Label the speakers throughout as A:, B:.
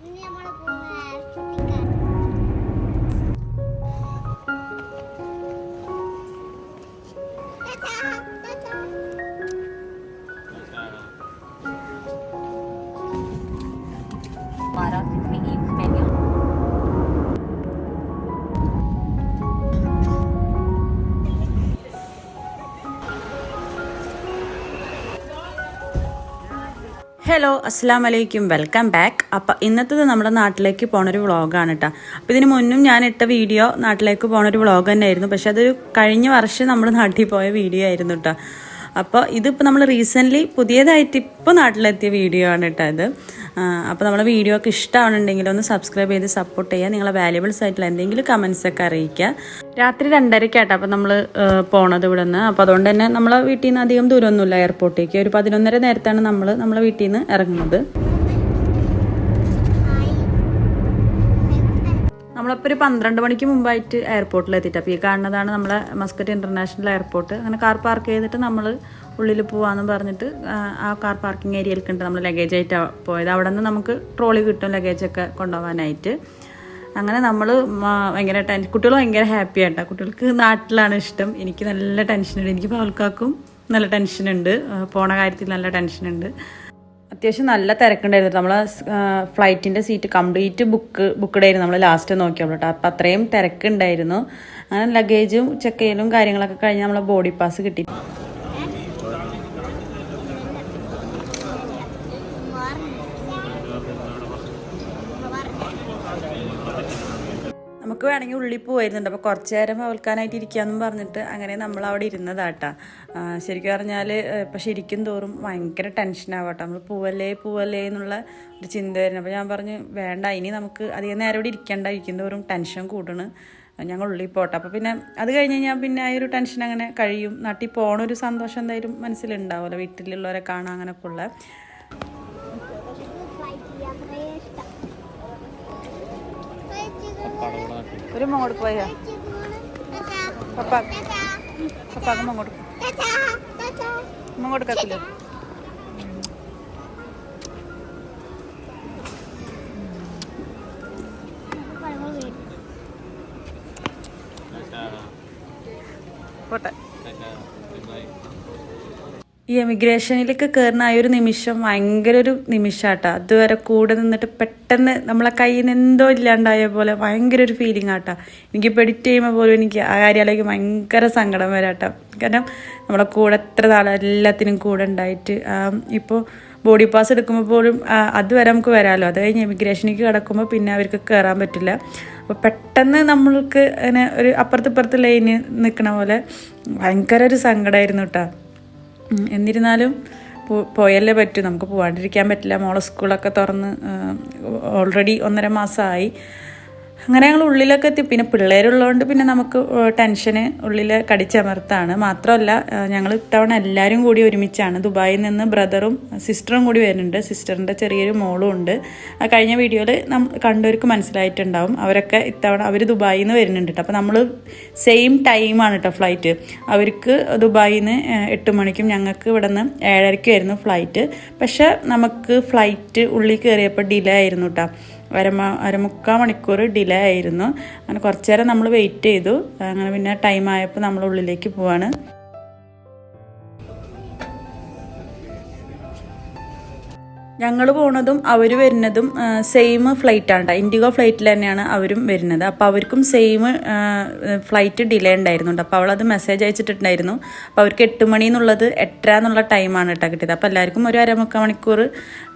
A: ഇനി
B: നമ്മൾ
C: ഹലോ അസ്സാം വലൈക്കും വെൽക്കം ബാക്ക് അപ്പം ഇന്നത്തേത് നമ്മുടെ നാട്ടിലേക്ക് പോണൊരു വ്ളോഗാണ് കേട്ടോ അപ്പോൾ ഇതിന് മുന്നും ഞാൻ ഇട്ട വീഡിയോ നാട്ടിലേക്ക് പോണൊരു വ്ളോഗ് തന്നെയായിരുന്നു. പക്ഷെ അതൊരു കഴിഞ്ഞ വർഷം നമ്മൾ നാട്ടിൽ പോയ വീഡിയോ ആയിരുന്നു കേട്ടോ അപ്പോൾ ഇതിപ്പോൾ നമ്മൾ റീസെന്റ്ലി പുതിയതായിട്ട് ഇപ്പോൾ നാട്ടിലെത്തിയ വീഡിയോ ആണ് കേട്ടോ ഇത്. അപ്പോൾ നമ്മളെ വീഡിയോ ഒക്കെ ഇഷ്ടമാണെന്നുണ്ടെങ്കിൽ ഒന്ന് സബ്സ്ക്രൈബ് ചെയ്ത് സപ്പോർട്ട് ചെയ്യുക നിങ്ങളെ വാല്യുബിൾസ് ആയിട്ടുള്ള എന്തെങ്കിലും കമൻസ് ഒക്കെ അറിയിക്കുക രാത്രി രണ്ടരക്കാട്ടോ അപ്പോൾ നമ്മൾ പോണത് ഇവിടെ നിന്ന് അപ്പോൾ അതുകൊണ്ട് തന്നെ നമ്മളെ വീട്ടിൽ നിന്ന് അധികം ദൂരമൊന്നുമില്ല എയർപോർട്ടിലേക്ക്. ഒരു പതിനൊന്നര നേരത്താണ് നമ്മൾ നമ്മളെ വീട്ടിൽ നിന്ന് ഇറങ്ങുന്നത്. നമ്മളിപ്പോൾ ഒരു പന്ത്രണ്ട് മണിക്ക് മുമ്പായിട്ട് എയർപോർട്ടിൽ എത്തിയിട്ട്. അപ്പോൾ ഈ കാണുന്നതാണ് നമ്മളെ മസ്കറ്റ് ഇന്റർനാഷണൽ എയർപോർട്ട്. അങ്ങനെ കാർ പാർക്ക് ചെയ്തിട്ട് നമ്മൾ ഉള്ളിൽ പോവാന്ന് പറഞ്ഞിട്ട് ആ, ആ കാർ പാർക്കിംഗ് ഏരിയയിലേക്ക് ഉണ്ട് നമ്മൾ ലഗേജ് ആയിട്ട് പോയത്. അവിടെ നിന്ന് നമുക്ക് ട്രോളി കിട്ടും ലഗേജൊക്കെ കൊണ്ടുപോകാനായിട്ട് അങ്ങനെ നമ്മൾ ഭയങ്കര ടെൻ കുട്ടികൾ ഭയങ്കര ഹാപ്പി ആട്ടോ കുട്ടികൾക്ക് നാട്ടിലാണ് ഇഷ്ടം. എനിക്ക് നല്ല ടെൻഷനുണ്ട്. എനിക്ക് പാൽക്കാക്കും നല്ല ടെൻഷനുണ്ട്. പോണ കാര്യത്തിൽ നല്ല ടെൻഷനുണ്ട്. അത്യാവശ്യം നല്ല തിരക്കുണ്ടായിരുന്നു. നമ്മൾ ഫ്ലൈറ്റിന്റെ സീറ്റ് കംപ്ലീറ്റ് ബുക്ക് ബുക്ക്ഡ് ആയിരുന്നു നമ്മൾ ലാസ്റ്റ് നോക്കിയുള്ളൂ കേട്ടോ. അപ്പം അത്രയും തിരക്കുണ്ടായിരുന്നു. അങ്ങനെ ലഗേജും ചെക്ക് ചെയ്യലും കാര്യങ്ങളൊക്കെ കഴിഞ്ഞ് നമ്മളെ ബോഡി പാസ് കിട്ടി. നമുക്ക് വേണമെങ്കിൽ ഉള്ളിൽ പോയിരുന്നുണ്ട് അപ്പോൾ കുറച്ച് നേരം അവൾക്കാനായിട്ട് ഇരിക്കാമെന്നും പറഞ്ഞിട്ട് അങ്ങനെ നമ്മൾ അവിടെ ഇരുന്നതാട്ടാ. ശരിക്കും പറഞ്ഞാൽ ഇപ്പം ശരിക്കും തോറും ഭയങ്കര ടെൻഷനാവട്ടെ നമ്മൾ പൂവല്ലേ പൂവല്ലേ എന്നുള്ള ഒരു ചിന്ത വരുന്നത് അപ്പോൾ ഞാൻ പറഞ്ഞു വേണ്ട ഇനി നമുക്ക് അധികം നേരം ഇവിടെ ഇരിക്കേണ്ട. ഇരിക്കും തോറും ടെൻഷൻ കൂടണ് ഞങ്ങൾ ഉള്ളിൽ പോട്ടെ. അപ്പോൾ പിന്നെ അത് കഴിഞ്ഞ് കഴിഞ്ഞാൽ പിന്നെ ആ ഒരു ടെൻഷൻ അങ്ങനെ കഴിയും. നാട്ടിൽ പോകണൊരു സന്തോഷം എന്തായാലും മനസ്സിലുണ്ടാവുമല്ലോ. വീട്ടിലുള്ളവരെ കാണാൻ അങ്ങനെയൊക്കെ ഉള്ള. ഒരു അങ്ങോട്ട് പോയാ
A: പപ്പാ
C: പപ്പ
A: അങ്ങോട്ട്
C: പപ്പാക്ക്
A: ടാറ്റാ.
C: മങ്ങോട്ട് കത്തില്ല. പോട്ടെ ഈ എമിഗ്രേഷനിലേക്ക് കയറുന്ന ആ ഒരു നിമിഷം ഭയങ്കര ഒരു നിമിഷാട്ടോ. അതുവരെ കൂടെ നിന്നിട്ട് പെട്ടെന്ന് നമ്മളെ കയ്യിൽ നിന്ന് എന്തോ ഇല്ലാണ്ടായ പോലെ ഭയങ്കര ഒരു ഫീലിംഗ് ആട്ടാ. എനിക്ക് പെഡിറ്റ് ചെയ്യുമ്പോൾ പോലും എനിക്ക് ആ കാര്യത്തിലേക്ക് ഭയങ്കര സങ്കടം വരാട്ടോ. കാരണം നമ്മളെ കൂടെ എത്ര നാളെ എല്ലാത്തിനും കൂടെ ഉണ്ടായിട്ട് ഇപ്പോൾ ബോഡി പാസ് എടുക്കുമ്പോൾ പോലും അതുവരെ നമുക്ക് വരാമല്ലോ അത് കഴിഞ്ഞ് എമിഗ്രേഷനിലേക്ക് കിടക്കുമ്പോൾ പിന്നെ അവർക്ക് കയറാൻ പറ്റില്ല. അപ്പോൾ പെട്ടെന്ന് നമ്മൾക്ക് അങ്ങനെ ഒരു അപ്പുറത്തിപ്പുറത്ത് ലൈനിൽ ലൈന് നിൽക്കണ പോലെ ഭയങ്കര ഒരു സങ്കടമായിരുന്നു കേട്ടോ എന്നിരുന്നാലും പോയല്ലേ പറ്റൂ. നമുക്ക് പോകാണ്ടിരിക്കാൻ പറ്റില്ല. മോളെ സ്കൂളൊക്കെ തുറന്ന് ഓൾറെഡി ഒന്നര മാസമായി. അങ്ങനെ ഞങ്ങൾ ഉള്ളിലൊക്കെ എത്തി. പിന്നെ പിള്ളേരുള്ളതുകൊണ്ട് പിന്നെ നമുക്ക് ടെൻഷന് ഉള്ളിൽ കടിച്ചമർത്താണ്. മാത്രമല്ല ഞങ്ങൾ ഇത്തവണ എല്ലാവരും കൂടി ഒരുമിച്ചാണ്. ദുബായിൽ നിന്ന് ബ്രദറും സിസ്റ്ററും കൂടി വരുന്നുണ്ട്. സിസ്റ്ററിന്റെ ചെറിയൊരു മോളും ഉണ്ട്. ആ കഴിഞ്ഞ വീഡിയോയിൽ നം കണ്ടവർക്ക് മനസ്സിലായിട്ടുണ്ടാവും. അവരൊക്കെ ഇത്തവണ അവർ ദുബായിൽ നിന്ന് വരുന്നുണ്ട് കേട്ടോ അപ്പോൾ നമ്മൾ സെയിം ടൈമാണ് കേട്ടോ ഫ്ലൈറ്റ്. അവർക്ക് ദുബായിൽ നിന്ന് എട്ട് മണിക്കും ഞങ്ങൾക്ക് ഇവിടെ നിന്ന് ഏഴരയ്ക്കുമായിരുന്നു ഫ്ലൈറ്റ്. പക്ഷേ നമുക്ക് ഫ്ലൈറ്റ് ഉള്ളിൽ കയറിയപ്പോൾ ഡിലേ ആയിരുന്നു കേട്ടോ അരമ അരമുക്കാൽ മണിക്കൂർ ഡിലേ ആയിരുന്നു. അങ്ങനെ കുറച്ച് നേരം നമ്മൾ വെയിറ്റ് ചെയ്തു. അങ്ങനെ പിന്നെ ടൈം ആയപ്പോൾ നമ്മൾ ഉള്ളിലേക്ക് പോവാണ്. ഞങ്ങൾ പോണതും അവർ വരുന്നതും സെയിം ഫ്ലൈറ്റ് ആണ് ഇൻഡിഗോ ഫ്ലൈറ്റിൽ തന്നെയാണ് അവരും വരുന്നത്. അപ്പോൾ അവർക്കും സെയിം ഫ്ലൈറ്റ് ഡിലേ ഉണ്ടായിരുന്നുണ്ട്. അപ്പോൾ അവളത് മെസ്സേജ് അയച്ചിട്ടുണ്ടായിരുന്നു. അപ്പോൾ അവർക്ക് എട്ട് മണി എന്നുള്ളത് എട്ടര എന്നുള്ള ടൈമാണ് കേട്ടോ കിട്ടിയത്. അപ്പോൾ എല്ലാവർക്കും ഒരു അരമുക്കാൽ മണിക്കൂർ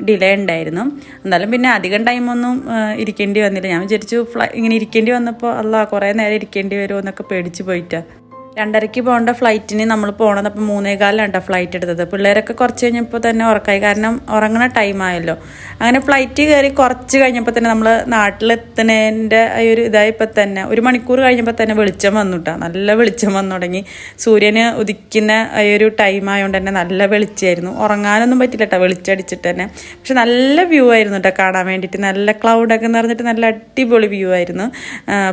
C: ഡിലേ ഉണ്ടായിരുന്നു. എന്നാലും പിന്നെ അധികം ടൈമൊന്നും ഇരിക്കേണ്ടി വന്നില്ല. ഞാൻ വിചാരിച്ചു ഫ്ലൈ ഇങ്ങനെ ഇരിക്കേണ്ടി വന്നപ്പോൾ അല്ല കുറേ നേരം ഇരിക്കേണ്ടി വരുമോ എന്നൊക്കെ പേടിച്ച് പോയിട്ടാണ് രണ്ടരയ്ക്ക് പോകേണ്ട ഫ്ലൈറ്റിന് നമ്മൾ പോകണത് അപ്പോൾ മൂന്നേകാലിലാണ് കേട്ടോ ഫ്ലൈറ്റ് എടുത്തത്. പിള്ളേരൊക്കെ കുറച്ച് കഴിഞ്ഞപ്പോൾ തന്നെ ഉറക്കായി. കാരണം ഉറങ്ങണ ടൈമായല്ലോ അങ്ങനെ ഫ്ലൈറ്റ് കയറി കുറച്ച് കഴിഞ്ഞപ്പോൾ തന്നെ നമ്മൾ നാട്ടിലെത്തുന്നതിന്റെ ആ ഒരു ഇതായപ്പോൾ തന്നെ ഒരു മണിക്കൂർ കഴിഞ്ഞപ്പോൾ തന്നെ വെളിച്ചം വന്നു കേട്ടോ നല്ല വെളിച്ചം വന്നു തുടങ്ങി. സൂര്യന് ഉദിക്കുന്ന ആ ഒരു ടൈം ആയതുകൊണ്ട് തന്നെ നല്ല വെളിച്ചമായിരുന്നു. ഉറങ്ങാനൊന്നും പറ്റില്ല കേട്ടോ വെളിച്ചടിച്ചിട്ട് തന്നെ. പക്ഷെ നല്ല വ്യൂ ആയിരുന്നു കേട്ടോ കാണാൻ വേണ്ടിയിട്ട്. നല്ല ക്ലൗഡൊക്കെ നിറഞ്ഞിട്ട് നല്ല അടിപൊളി വ്യൂ ആയിരുന്നു.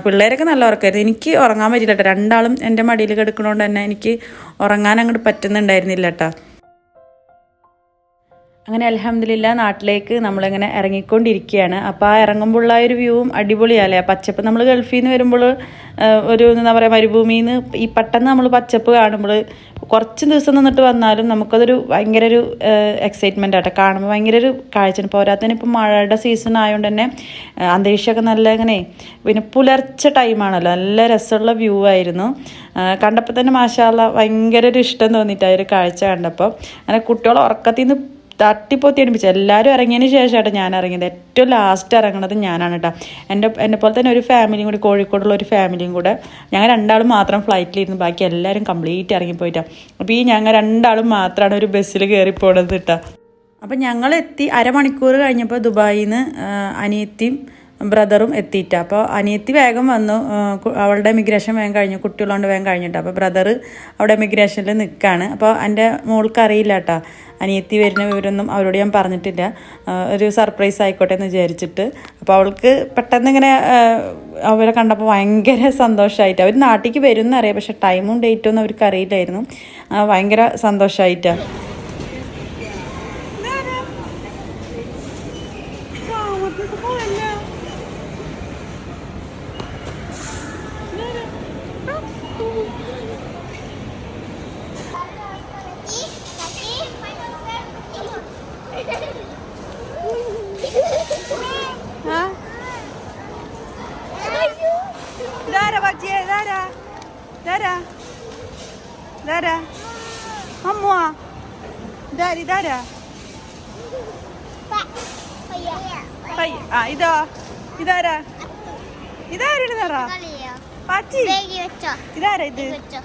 C: പിള്ളേരൊക്കെ നല്ല ഉറക്കമായിരുന്നു. എനിക്ക് ഉറങ്ങാൻ പറ്റില്ല കേട്ടോ രണ്ടാളും എന്റെ മടിയിൽ കിടക്കണോണ്ട് തന്നെ എനിക്ക് ഉറങ്ങാൻ അങ്ങോട്ട് പറ്റുന്നുണ്ടായിരുന്നില്ല കേട്ടോ അങ്ങനെ അലഹമില്ല നാട്ടിലേക്ക് നമ്മളിങ്ങനെ ഇറങ്ങിക്കൊണ്ടിരിക്കുകയാണ്. അപ്പോൾ ആ ഇറങ്ങുമ്പോഴുള്ള ഒരു വ്യൂവും അടിപൊളിയാലേ ആ പച്ചപ്പ് നമ്മൾ ഗൾഫിൽ നിന്ന് വരുമ്പോൾ ഒരു എന്താ പറയുക മരുഭൂമിയിൽ നിന്ന് ഈ പെട്ടെന്ന് നമ്മൾ പച്ചപ്പ് കാണുമ്പോൾ കുറച്ച് ദിവസം നിന്നിട്ട് വന്നാലും നമുക്കതൊരു ഭയങ്കര ഒരു എക്സൈറ്റ്മെന്റ് ആട്ടെ. കാണുമ്പോൾ ഭയങ്കര ഒരു കാഴ്ചയാണ് പോരാത്തതിന് ഇപ്പം മഴയുടെ സീസൺ ആയതുകൊണ്ട് തന്നെ അന്തരീക്ഷമൊക്കെ നല്ല ഇങ്ങനെ പിന്നെ പുലർച്ചെ ടൈമാണല്ലോ നല്ല രസമുള്ള വ്യൂ ആയിരുന്നു. കണ്ടപ്പോൾ തന്നെ മാഷാല്ല ഭയങ്കര ഒരു ഇഷ്ടം തോന്നിയിട്ട് ആ ഒരു കാഴ്ച കണ്ടപ്പോൾ അങ്ങനെ കുട്ടികൾ ഉറക്കത്തിൽ നിന്ന് തട്ടിപ്പൊത്തി അടുപ്പിച്ച്. എല്ലാവരും ഇറങ്ങിയതിന് ശേഷമായിട്ട് ഞാൻ ഇറങ്ങിയത്. ഏറ്റവും ലാസ്റ്റ് ഇറങ്ങണത് ഞാനാണ് കേട്ടോ എന്റെ എന്നെ പോലെ തന്നെ ഒരു ഫാമിലിയും കൂടി കോഴിക്കോടുള്ള ഒരു ഫാമിലിയും കൂടെ ഞങ്ങൾ രണ്ടാളും മാത്രം ഫ്ലൈറ്റിലിരുന്ന് ബാക്കി എല്ലാവരും കംപ്ലീറ്റ് ഇറങ്ങിപ്പോയിട്ടാണ് അപ്പോൾ ഈ ഞങ്ങൾ രണ്ടാളും മാത്രമാണ് ഒരു ബസ്സിൽ കയറി പോണത് കേട്ടോ അപ്പം ഞങ്ങൾ എത്തി അരമണിക്കൂർ കഴിഞ്ഞപ്പോൾ ദുബായിൽ നിന്ന് അനിയത്തിയും ബ്രദറും എത്തിയിട്ട്. അപ്പോൾ അനിയത്തി വേഗം വന്നു. അവളുടെ ഇമിഗ്രേഷൻ വേഗം കഴിഞ്ഞു. കുട്ടികളോണ്ട് വേഗം കഴിഞ്ഞിട്ട്. അപ്പോൾ ബ്രദർ അവിടെ ഇമിഗ്രേഷനിൽ നിൽക്കുകയാണ് അപ്പോൾ എന്റെ മോൾക്ക് അറിയില്ല കേട്ടോ അനിയത്തി വരുന്ന വിവരമൊന്നും അവരോട് ഞാൻ പറഞ്ഞിട്ടില്ല. ഒരു സർപ്രൈസ് ആയിക്കോട്ടെ എന്ന് വിചാരിച്ചിട്ട്. അപ്പോൾ അവൾക്ക് പെട്ടെന്ന് ഇങ്ങനെ അവരെ കണ്ടപ്പോൾ ഭയങ്കര സന്തോഷമായിട്ട് അവർ നാട്ടിലേക്ക് വരും എന്നറിയാം പക്ഷേ ടൈമും ഡേറ്റും ഒന്നും അവർക്ക് അറിയില്ലായിരുന്നു. ഭയങ്കര സന്തോഷമായിട്ടാണ് ഇതാരാ അമ്മുവാ ഇതാരി ഇതാരാ Dara. ആ ഇതോ ഇതാരാ ഇതാരാണ് നിറ പാച്ചി
A: വെച്ചോ
C: ഇതാരാ ഇത്
A: വെച്ചോ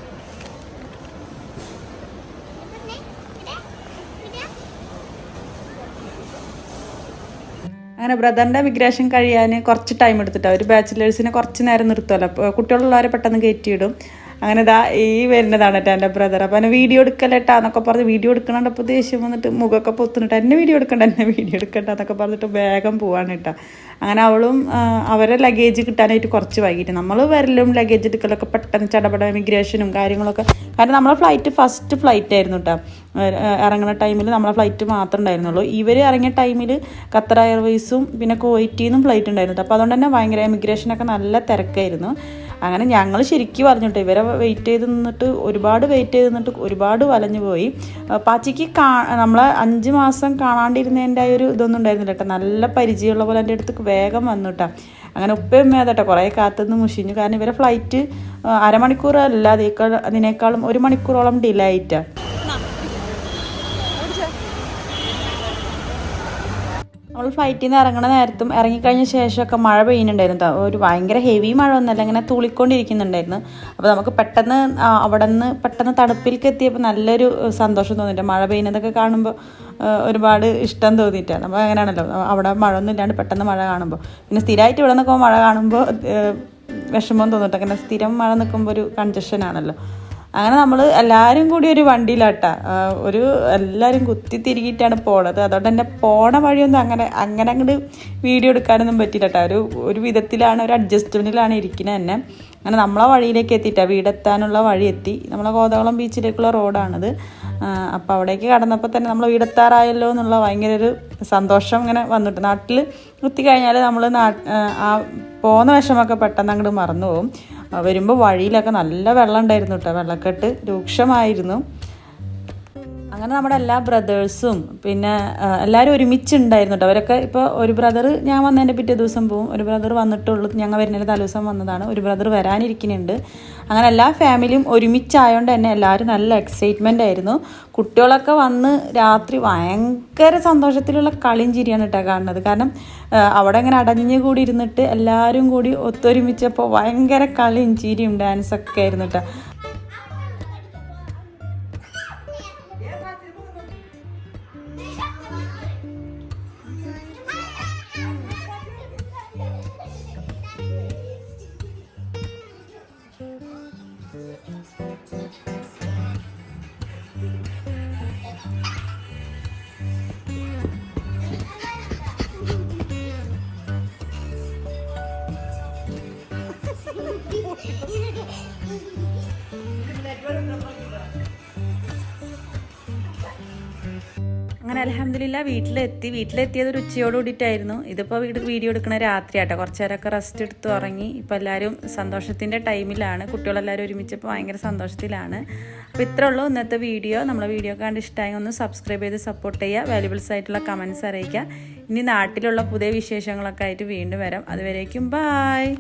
C: അങ്ങനെ ബ്രദറിന്റെ മിഗ്രേഷൻ കഴിയാൻ കുറച്ച് ടൈം എടുത്തിട്ടാ ഒരു ബാച്ചിലേഴ്സിനെ കുറച്ച് നേരം നിർത്തുമല്ലോ അപ്പോൾ കുട്ടികളുള്ളവരെ പെട്ടെന്ന് കയറ്റിയിടും. അങ്ങനെ ഇതാ ഈ വരുന്നതാണ് കേട്ടോ എന്റെ ബ്രദർ അപ്പോൾ എന്നെ വീഡിയോ എടുക്കലേട്ടാ എന്നൊക്കെ പറഞ്ഞ് വീഡിയോ എടുക്കണപ്പോൾ ദേഷ്യം വന്നിട്ട് മുഖമൊക്കെ പൊത്തുന്നിട്ട് എന്നെ വീഡിയോ എടുക്കണ്ട എന്നെ വീഡിയോ എടുക്കണ്ട എന്നൊക്കെ പറഞ്ഞിട്ട് വേഗം പോവാണ് കേട്ടോ അങ്ങനെ അവളും അവരെ ലഗേജ് കിട്ടാനായിട്ട് കുറച്ച് വൈകിട്ട്. നമ്മൾ വരലും ലഗേജ് എടുക്കലൊക്കെ പെട്ടെന്ന് ചടപട ഇമിഗ്രേഷനും കാര്യങ്ങളൊക്കെ. കാരണം നമ്മളെ ഫ്ലൈറ്റ് ഫസ്റ്റ് ഫ്ലൈറ്റ് ആയിരുന്നു കേട്ടോ ഇറങ്ങുന്ന ടൈമിൽ നമ്മളെ ഫ്ലൈറ്റ് മാത്രമേ ഉണ്ടായിരുന്നുള്ളൂ. ഇവർ ഇറങ്ങിയ ടൈമിൽ ഖത്തർ എയർവേസും പിന്നെ കുവൈറ്റിൽ നിന്നും ഫ്ലൈറ്റ് ഉണ്ടായിരുന്നു അപ്പോൾ അതുകൊണ്ട് തന്നെ ഭയങ്കര ഇമിഗ്രേഷനൊക്കെ നല്ല തിരക്കായിരുന്നു. അങ്ങനെ ഞങ്ങൾ ശരിക്കും പറഞ്ഞിട്ട് ഇവരെ വെയിറ്റ് ചെയ്ത് നിന്നിട്ട് ഒരുപാട് വെയിറ്റ് ചെയ്ത് നിന്നിട്ട് ഒരുപാട് വലഞ്ഞു പോയി. പാച്ചിക്ക് കാ നമ്മളെ അഞ്ച് മാസം കാണാണ്ടിരുന്നതിന്റെ ആ ഒരു ഇതൊന്നും ഉണ്ടായിരുന്നില്ല കേട്ടോ നല്ല പരിചയമുള്ള പോലെ എന്റെ അടുത്ത് വേഗം വന്നു കേട്ടോ അങ്ങനെ ഉപ്പയും കേട്ടോ കുറേ കാത്തുനിന്ന് മുഷിഞ്ഞു. കാരണം ഇവരെ ഫ്ലൈറ്റ് അരമണിക്കൂർ അല്ല അതേക്കാൾ അതിനേക്കാളും ഒരു മണിക്കൂറോളം ഡിലേ ആയിട്ടാണ് നമ്മൾ ഫ്ലൈറ്റിൽ നിന്ന് ഇറങ്ങണ നേരത്തും ഇറങ്ങിക്കഴിഞ്ഞ ശേഷമൊക്കെ മഴ പെയ്യുന്നുണ്ടായിരുന്നു. ഒരു ഭയങ്കര ഹെവി മഴ ഒന്നല്ല ഇങ്ങനെ തുളിക്കൊണ്ടിരിക്കുന്നുണ്ടായിരുന്നു. അപ്പോൾ നമുക്ക് പെട്ടെന്ന് അവിടെ നിന്ന് പെട്ടെന്ന് തണുപ്പിലേക്ക് എത്തിയപ്പോൾ നല്ലൊരു സന്തോഷം തോന്നിയിട്ട് മഴ പെയ്യുന്നതൊക്കെ കാണുമ്പോൾ ഒരുപാട് ഇഷ്ടം തോന്നിയിട്ടാണ്. അപ്പോൾ അങ്ങനെയാണല്ലോ അവിടെ മഴ ഒന്നും ഇല്ലാണ്ട് പെട്ടെന്ന് മഴ കാണുമ്പോൾ പിന്നെ സ്ഥിരമായിട്ട് ഇവിടെ നിൽക്കുമ്പോൾ മഴ കാണുമ്പോൾ വിഷമം തോന്നിട്ട് അങ്ങനെ സ്ഥിരം മഴ നിൽക്കുമ്പോൾ ഒരു കൺജഷൻ ആണല്ലോ. അങ്ങനെ നമ്മൾ എല്ലാവരും കൂടി ഒരു വണ്ടിയിലാട്ടാ. ഒരു എല്ലാവരും കുത്തി തിരികിയിട്ടാണ് പോണത്. അതുകൊണ്ട് തന്നെ പോണ വഴിയൊന്നും അങ്ങനെ അങ്ങനെ അങ്ങോട്ട് വീഡിയോ എടുക്കാനൊന്നും പറ്റില്ല കേട്ടോ ഒരു ഒരു വിധത്തിലാണ് ഒരു അഡ്ജസ്റ്റ്മെന്റിലാണ് ഇരിക്കുന്നത് തന്നെ അങ്ങനെ നമ്മളെ വഴിയിലേക്ക് എത്തിയിട്ടാണ് വീടെത്താനുള്ള വഴി എത്തി. നമ്മളെ കോതകുളം ബീച്ചിലേക്കുള്ള റോഡാണിത്. അപ്പോൾ അവിടേക്ക് കടന്നപ്പോൾ തന്നെ നമ്മൾ വീടെത്താറായല്ലോ എന്നുള്ള ഭയങ്കര ഒരു സന്തോഷം ഇങ്ങനെ വന്നിട്ട്. നാട്ടിൽ എത്തിക്കഴിഞ്ഞാൽ നമ്മൾ നാ ആ പോകുന്ന വിഷമൊക്കെ പെട്ടെന്ന് അങ്ങോട്ട് മറന്നു പോകും വരുമ്പോൾ വഴിയിലൊക്കെ നല്ല വെള്ളം ഉണ്ടായിരുന്നു കേട്ടോ. വെള്ളക്കെട്ട് രൂക്ഷമായിരുന്നു. അങ്ങനെ നമ്മുടെ എല്ലാ ബ്രദേഴ്സും പിന്നെ എല്ലാവരും ഒരുമിച്ചുണ്ടായിരുന്നു കേട്ടോ അവരൊക്കെ ഇപ്പോൾ ഒരു ബ്രദർ ഞാൻ വന്നതിന്റെ പിറ്റേ ദിവസം പോവും. ഒരു ബ്രദർ വന്നിട്ടുള്ളൂ. ഞങ്ങൾ വരുന്നതിന്റെ തലേദിവസം വന്നതാണ്. ഒരു ബ്രദർ വരാനിരിക്കുന്നുണ്ട്. അങ്ങനെ എല്ലാ ഫാമിലിയും ഒരുമിച്ചായതുകൊണ്ട് തന്നെ എല്ലാവരും നല്ല എക്സൈറ്റ്മെന്റ് ആയിരുന്നു. കുട്ടികളൊക്കെ വന്ന് രാത്രി ഭയങ്കര സന്തോഷത്തിലുള്ള കളിയും ചിരിയാണ് കേട്ടോ കാണുന്നത്. കാരണം അവിടെ ഇങ്ങനെ അടഞ്ഞു കൂടി ഇരുന്നിട്ട് എല്ലാവരും കൂടി ഒത്തൊരുമിച്ചപ്പോൾ ഭയങ്കര കളിയും ചിരിയും ഡാൻസൊക്കെ ആയിരുന്നു കേട്ടോ അലഹമില്ല വീട്ടിലെത്തി. വീട്ടിലെത്തിയത് ഒരു ഉച്ചയോട് കൂടിയിട്ടായിരുന്നു. ഇതിപ്പോൾ വീട് വീഡിയോ എടുക്കുന്ന രാത്രിയാട്ടോ. കുറച്ച് നേരമൊക്കെ റെസ്റ്റ് എടുത്ത് ഉറങ്ങി. ഇപ്പോൾ എല്ലാവരും സന്തോഷത്തിന്റെ ടൈമിലാണ്. കുട്ടികളെല്ലാവരും ഒരുമിച്ചപ്പോൾ ഭയങ്കര സന്തോഷത്തിലാണ്. അപ്പോൾ ഇത്രേ ഉള്ളൂ ഇന്നത്തെ വീഡിയോ. നമ്മളെ വീഡിയോ കണ്ട് ഇഷ്ടമായി ഒന്ന് സബ്സ്ക്രൈബ് ചെയ്ത് സപ്പോർട്ട് ചെയ്യുക. വാല്യുബിൾസ് ആയിട്ടുള്ള കമൻസ് അറിയിക്കുക. ഇനി നാട്ടിലുള്ള പുതിയ വിശേഷങ്ങളൊക്കെ ആയിട്ട് വീണ്ടും വരാം. അതുവരേക്കും ബായ്